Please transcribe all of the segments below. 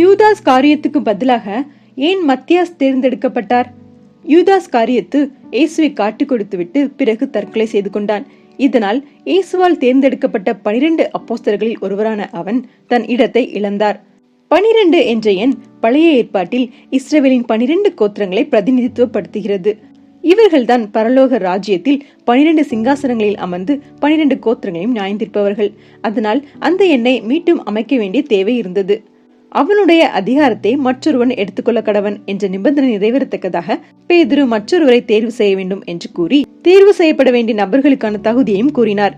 யூதாஸ் காரியத்துக்கு பதிலாக ஏன் மத்தியாஸ் தேர்ந்தெடுக்கப்பட்டார்? யூதாஸ் காரியத்து இயேசுவை காட்டிக் கொடுத்துவிட்டு பிறகு தற்கொலை செய்து கொண்டான். இதனால் இயேசுவால் தேர்ந்தெடுக்கப்பட்ட பனிரெண்டு அப்போஸ்தர்களில் ஒருவரான அவன் தன் இடத்தை இழந்தார். பனிரெண்டு என்ற எண் பழைய ஏற்பாட்டில் இஸ்ரேலின் பனிரெண்டு கோத்திரங்களை பிரதிநிதித்துவப்படுத்துகிறது. இவர்கள்தான் பரலோக ராஜ்யத்தில் பனிரெண்டு சிங்காசனங்களில் அமர்ந்து பனிரெண்டு கோத்திரங்களையும் நியாயந்திருப்பவர்கள். அதனால் அந்த எண்ணை மீண்டும் அமைக்க வேண்டிய தேவை இருந்தது. அவனுடைய அதிகாரத்தை மற்றொருவன் எடுத்துக்கொள்ள கடவன் என்ற நிபந்தனை நிறைவேறத்தக்கதாக பேதுரு மற்றொருவரை தேர்வு செய்ய வேண்டும் என்று கூறி தேர்வு செய்யப்பட வேண்டிய நபர்களுக்கான தகுதியையும் கூறினார்.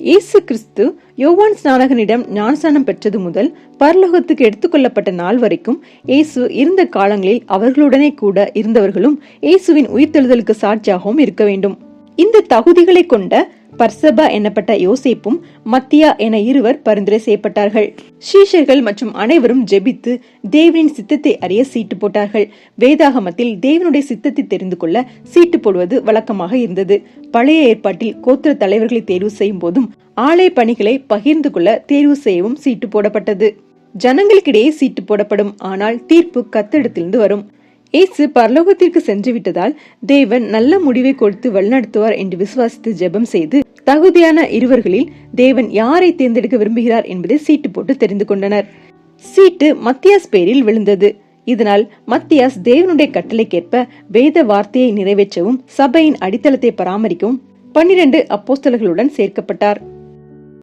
இயேசு கிறிஸ்து யோவான் ஸ்நானகனிடம் ஞானஸ்நானம் பெற்றது முதல் பரலோகத்துக்கு எடுத்துக்கொள்ளப்பட்ட நாள் வரைக்கும் இயேசு இருந்த காலங்களில் அவர்களுடனே கூட இருந்தவர்களும் இயேசுவின் உயிர்த்தெழுதலுக்கு சாட்சியாகவும் இருக்க வேண்டும். இந்த தகுதிகளை கொண்ட பர்சபா எனப்பட்ட யோசேப்பும் மத்தியா என இருவர் பரிந்துரை செய்யப்பட்டார்கள். சீஷர்கள் மற்றும் அனைவரும் ஜெபித்து தேவனின் சித்தத்தை அறிய சீட்டு போட்டார்கள். வேதாகமத்தில் தேவனுடைய சித்தத்தை தெரிந்து கொள்ள சீட்டு போடுவது வழக்கமாக இருந்தது. பழைய ஏற்பாட்டில் கோத்திர தலைவர்களை தேர்வு செய்யும் போதும் ஆலய பணிகளை பகிர்ந்து கொள்ள தேர்வு செய்யவும் சீட்டு போடப்பட்டது. ஜனங்களுக்கிடையே சீட்டு போடப்படும் ஆனால் தீர்ப்பு கத்தெடுத்திலிருந்து வரும். இயேசு பரலோகத்திற்கு சென்று விட்டதால் தேவன் நல்ல முடிவை கொடுத்து வழிநடத்துவார் என்று விசுவாசித்து ஜெபம் செய்து தகுதியான இருவர்களில் தேவன் யாரை தேர்ந்தெடுக்க விரும்புகிறார் என்பதை சீட்டு போட்டு தெரிந்து கொண்டனர். சீட்டு மத்தியாஸ் பேரில் விழுந்தது. இதனால் மத்தியாஸ் தேவனுடைய கட்டளைக்கேற்ப வேத வார்த்தையை நிறைவேற்றவும் சபையின் அடித்தளத்தை பராமரிக்கவும் பன்னிரண்டு அப்போஸ்தலர்களுடன் சேர்க்கப்பட்டார்.